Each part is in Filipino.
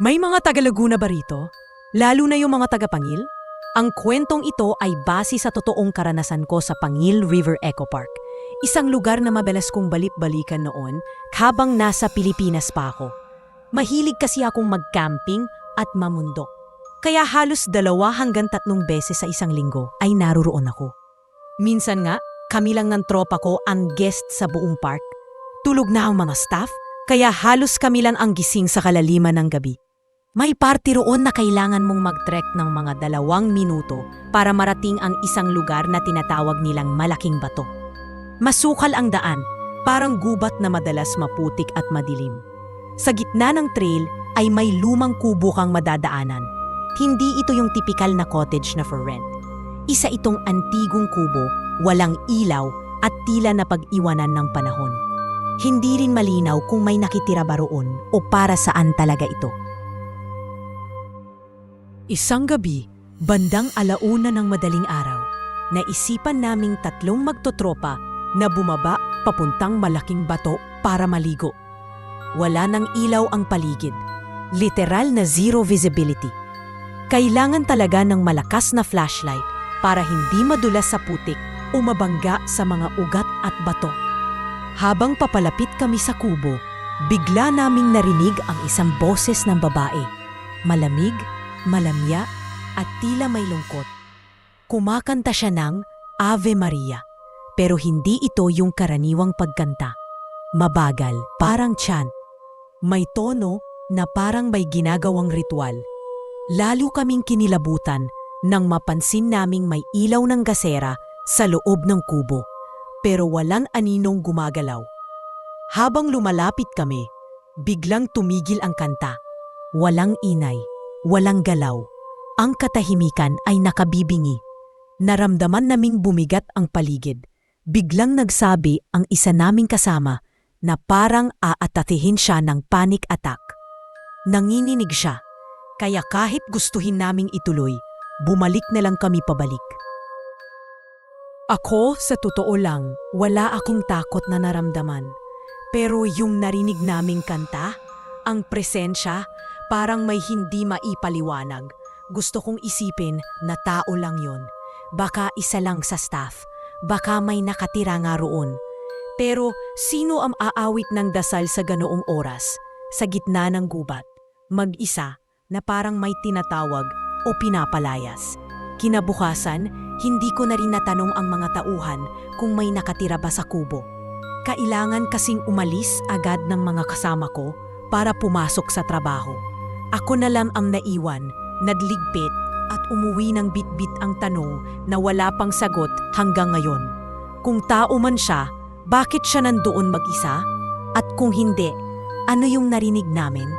May mga taga-Laguna ba rito? Lalo na yung mga taga-Pangil? Ang kwentong ito ay base sa totoong karanasan ko sa Pangil River Eco Park. Isang lugar na madalas kong balip-balikan noon habang nasa Pilipinas pa ako. Mahilig kasi akong mag-camping at mamundo. Kaya halos dalawa hanggang tatlong beses sa isang linggo ay naruroon ako. Minsan nga, kami lang ng tropa ko ang guest sa buong park. Tulog na ang mga staff, kaya halos kami lang ang gising sa kalaliman ng gabi. May party roon na kailangan mong mag-trek ng mga dalawang minuto para marating ang isang lugar na tinatawag nilang Malaking Bato. Masukal ang daan, parang gubat na madalas maputik at madilim. Sa gitna ng trail ay may lumang kubo kang madadaanan. Hindi ito yung tipikal na cottage na for rent. Isa itong antigong kubo, walang ilaw at tila na pag-iwanan ng panahon. Hindi rin malinaw kung may nakitira ba roon o para saan talaga ito. Isang gabi, bandang alauna ng madaling araw, naisipan naming tatlong magtotropa na bumaba papuntang malaking bato para maligo. Wala nang ilaw ang paligid. Literal na zero visibility. Kailangan talaga ng malakas na flashlight para hindi madulas sa putik o mabangga sa mga ugat at bato. Habang papalapit kami sa kubo, bigla naming narinig ang isang boses ng babae. Malamig, malamya, at tila may lungkot. Kumakanta siya ng Ave Maria, pero hindi ito yung karaniwang pagkanta. Mabagal, parang chant. May tono na parang may ginagawang ritual. Lalo kaming kinilabutan nang mapansin naming may ilaw ng gasera sa loob ng kubo, pero walang aninong gumagalaw. Habang lumalapit kami, biglang tumigil ang kanta. Walang inay, walang galaw. Ang katahimikan ay nakabibingi. Naramdaman naming bumigat ang paligid. Biglang nagsabi ang isa naming kasama na parang aatatihin siya ng panic attack. Nanginginig siya, kaya kahit gustuhin naming ituloy, bumalik na lang kami pabalik. Ako, sa totoo lang, wala akong takot na naramdaman. Pero yung narinig naming kanta, ang presensya, parang may hindi maipaliwanag. Gusto kong isipin na tao lang yon. Baka isa lang sa staff. Baka may nakatira nga roon. Pero sino ang aawit ng dasal sa ganoong oras? Sa gitna ng gubat. Mag-isa na parang may tinatawag o pinapalayas. Kinabukasan, hindi ko na rin natanong ang mga tauhan kung may nakatira ba sa kubo. Kailangan kasing umalis agad ng mga kasama ko para pumasok sa trabaho. Ako na lang ang naiwan, nadligpit at umuwi ng bitbit ang tanong na wala pang sagot hanggang ngayon. Kung tao man siya, bakit siya nandoon mag-isa? At kung hindi, ano yung narinig namin?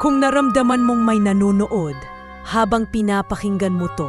Kung naramdaman mong may nanonood habang pinapakinggan mo to,